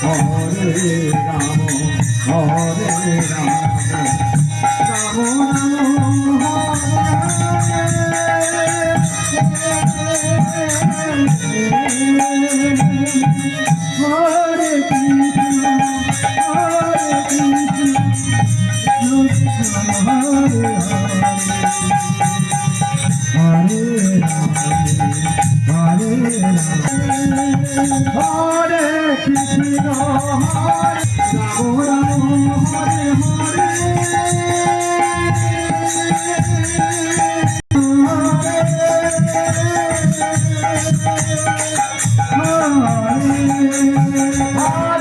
Hare Ram Hare Ram Ram Ram Hare Krishna Hare Krishna Hare Ram Hare Hare. Hare Hare